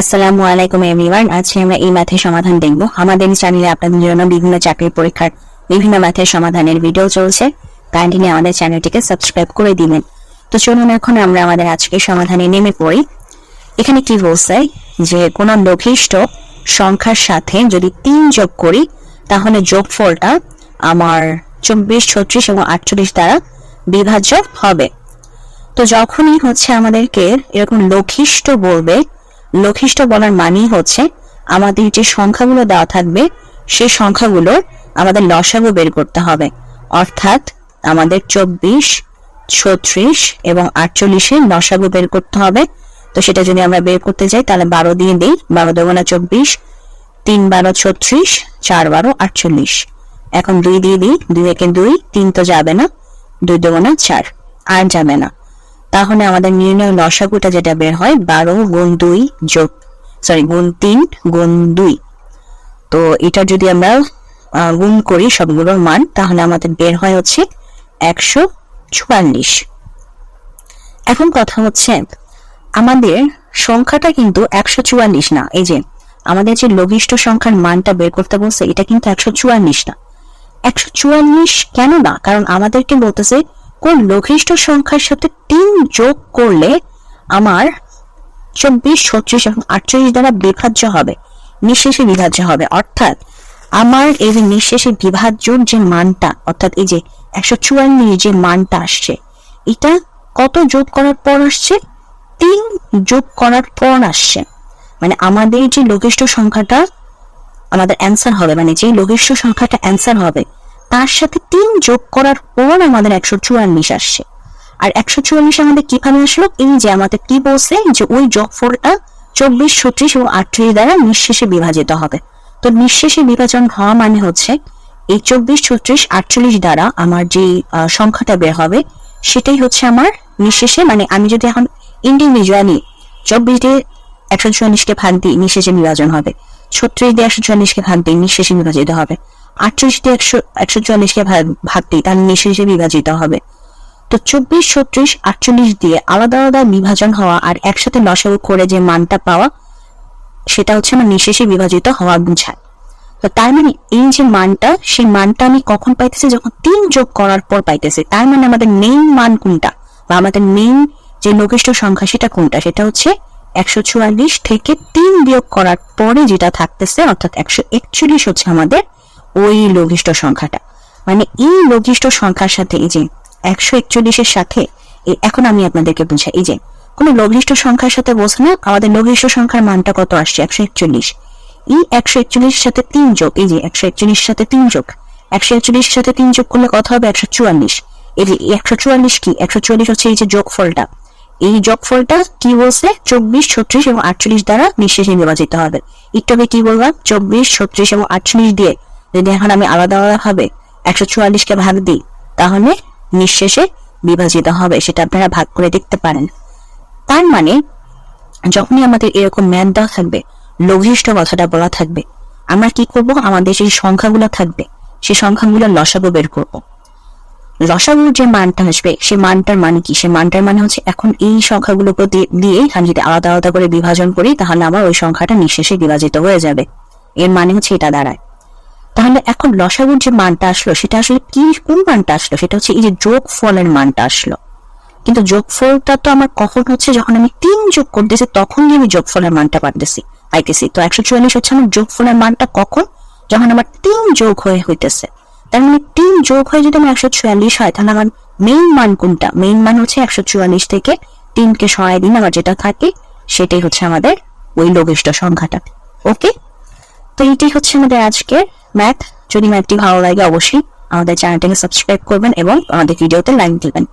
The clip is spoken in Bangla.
আসসালামু আলাইকুম এভরিওয়ান, আজকে আমরা এই ম্যাথের সমাধান দেখব। আমাদের চ্যানেলে আপনাদের জন্য বিভিন্ন চাকরির পরীক্ষার বিভিন্ন ম্যাথের সমাধানের ভিডিও চলছে। কাইন্ডলি আমাদের চ্যানেলটিকে সাবস্ক্রাইব করে দিবেন। তো চলুন এখন আমরা আমাদের আজকের সমাধানে নেমে পড়ি। এখানে কি বলছে? যে কোন লঘিষ্ঠ সংখ্যার সাথে যদি তিন যোগ করি, তাহলে যোগফলটা আমার চব্বিশ, ছত্রিশ এবং আটচল্লিশ দ্বারা বিভাজ্য হবে। তো যখনই হচ্ছে আমাদেরকে এরকম লঘিষ্ঠ বলবে লঘিষ্ঠ বলার মানেই হচ্ছে, আমাদের যে সংখ্যাগুলো দেওয়া থাকবে, সে সংখ্যাগুলোর আমাদের লসাগু বের করতে হবে। অর্থাৎ আমাদের চব্বিশ, ছত্রিশ এবং আটচল্লিশের লসাগু বের করতে হবে। তো সেটা যদি আমরা বের করতে যাই, তাহলে বারো দিয়ে দিই। বারো দুগুণা চব্বিশ, তিন বারো ছত্রিশ, চার বারো আটচল্লিশ। এখন দুই দিয়ে দিই, দুই একে দুই, তিন তো যাবে না, দুই দুগুণা চার, আর যাবে না। তাহলে আমাদের নির্ণয় লসাগুটা যেটা বের হয় বারো গুণ দুই যোগ সরি গুণ তিন, গুণ দুই। তো এটা যদি আমরা গুণ করি সবগুলোর মান, তাহলে আমাদের বের হয় হচ্ছে একশো চুয়াল্লিশ। এখন কথা হচ্ছে, আমাদের সংখ্যাটা কিন্তু একশো চুয়াল্লিশ না। এই যে, আমাদের যে লঘিষ্ঠ সংখ্যার মানটা বের করতে বলছে, এটা কিন্তু একশো চুয়াল্লিশ না। একশো চুয়াল্লিশ কেন না? কারণ আমাদেরকে বলতেছে কোন লঘিষ্ঠ সংখ্যার সাথে তিন যোগ করলে আমার চব্বিশ, ছত্রিশ এবং আটচল্লিশ দ্বারা বিভাজ্য হবে, নিঃশেষে বিভাজ্য হবে। অর্থাৎ আমার এই যে নিঃশেষে বিভাজ্যর যে মানটা, অর্থাৎ এই যে একশো চুয়াল্লিশ যে মানটা আসছে, এটা কত যোগ করার পর আসছে? তিন যোগ করার পর আসছে। মানে আমাদের যে লঘিষ্ঠ সংখ্যাটা, আমাদের অ্যান্সার হবে মানে যে লঘিষ্ঠ সংখ্যাটা অ্যান্সার হবে তার সাথে তিন যোগ করার পর আমাদের একশো চুয়াল্লিশ আসছে। আর একশো চুয়াল্লিশ আমাদের কীভাবে আসলো? এই যে আমাদের কি বলছে যে ওই যোগফলটা চব্বিশ, ছত্রিশ এবং আটত্রিশ দ্বারা নিঃশেষে বিভাজিত হবে। তো নিঃশেষে বিভাজন হওয়া মানে হচ্ছে, এই চব্বিশ, ছত্রিশ, আটচল্লিশ দ্বারা আমার যে সংখ্যাটা বের হবে, সেটাই হচ্ছে আমার নিঃশেষে মানে আমি যদি এখন ইন্ডিভিজুয়ালি চব্বিশ দিয়ে একশো চুয়াল্লিশকে ভাগ দিই, নিঃশেষে বিভাজন হবে। ছত্রিশ দিয়ে একশো চুয়াল্লিশকে ভাগ দিই, নিঃশেষে বিভাজিত হবে। আটচল্লিশ দিয়ে একশো একশো চুয়াল্লিশকে ভাগ- তাহলে নিঃশেষে বিভাজিত হবে। তো চব্বিশ, ছত্রিশ, আটচল্লিশ দিয়ে আলাদা আলাদা বিভাজন হওয়া আর একসাথে লসাগু করে যে মানটা পাওয়া, সেটা হচ্ছে আমার নিঃশেষে বিভাজিত হওয়া বুঝায়। তো তার মানে এই যে মানটা, সেই মানটা আমি কখন পাইতেছি? যখন তিন যোগ করার পর পাইতেছি। তার মানে আমাদের মেইন মান কোনটা? বা আমাদের মেইন যে লঘিষ্ঠ সংখ্যা, সেটা কোনটা? সেটা হচ্ছে একশো চুয়াল্লিশ থেকে তিন বিয়োগ করার পরে যেটা থাকতেছে, অর্থাৎ একশো একচল্লিশ হচ্ছে আমাদের ওই লঘিষ্ঠ সংখ্যাটা। মানে এই লঘিষ্ঠ সংখ্যার সাথে এই যে একশো একচল্লিশের সাথে এখন আমি আপনাদেরকে বুঝাই। এই যে, কোনো লঘিষ্ঠ সংখ্যার সাথে বলছে না, আমাদের লঘিষ্ঠ সংখ্যার মানটা কত আসছে? একশো একচল্লিশ। এই একশো একচল্লিশের সাথে তিন যোগ, এই যে একশো একচল্লিশের সাথে তিন যোগ, একশো একচল্লিশের সাথে তিন যোগ করলে কত হবে? একশো চুয়াল্লিশ। এই যে একশো চুয়াল্লিশ কি? একশো চুয়াল্লিশ হচ্ছে এই যে যোগফলটা। এই যোগফলটা কি বলছে? চব্বিশ, ছত্রিশ এবং আটচল্লিশ দ্বারা নিঃশেষে বিভাজিত হবে। একটু কি বললাম? চব্বিশ, ছত্রিশ এবং আটচল্লিশ দিয়ে যদি এখন আমি আলাদা আলাদা ভাবে একশো চুয়াল্লিশকে ভাগ দিই, তাহলে নিঃশেষে বিভাজিত হবে, সেটা আপনারা ভাগ করে দেখতে পারেন। তার মানে যখনই আমাদের এরকম ম্যাথ দেওয়া থাকবে, লঘিষ্ঠ কথাটা বলা থাকবে, আমরা কি করব? আমাদের সেই সংখ্যাগুলো থাকবে, সেই সংখ্যাগুলো লসাগু বের করব। লসাগুর যে মানটা আসবে, সেই মানটার মানে কি? সেই মানটার মানে হচ্ছে এখন এই সংখ্যাগুলো প্রতি দিয়ে আমি যদি আলাদা আলাদা করে বিভাজন করি, তাহলে আমার ওই সংখ্যাটা নিঃশেষে বিভাজিত হয়ে যাবে। এর মানে হচ্ছে এটা দাঁড়ায়। তাহলে এখন লসাগুর যে মানটা আসলো, সেটা আসলে কি, কোন মানটা আসলো? সেটা হচ্ছে এই যে যোগ ফলের মানটা আসলো। কিন্তু যোগফলটা তো আমার কখন হচ্ছে, যখন আমি তিন যোগ করতেছি, তখনই আমি যোগফলের মানটা পাইতেছি পাইতেছি। তো একশো চুয়াল্লিশ হচ্ছে আমার যোগফলের মানটা কখন? যখন আমার তিন যোগ হয়ে হইতেছে। তার মানে তিন যোগ হয়ে যদি আমার একশো চুয়াল্লিশ হয়, তাহলে আমার মেইন মান কোনটা? মেইন মান হচ্ছে একশো চুয়াল্লিশ থেকে তিনকে সরাই দিন আমার যেটা থাকে, সেটাই হচ্ছে আমাদের ওই লঘিষ্ঠ সংখ্যাটা। ওকে তো এইটাই হচ্ছে আমাদের আজকের ম্যাথ। যদি ম্যাথটি ভালো লাগে, অবশ্যই আমাদের চ্যানেলটাকে সাবস্ক্রাইব করবেন এবং আমাদের ভিডিওতে লাইক দিবেন।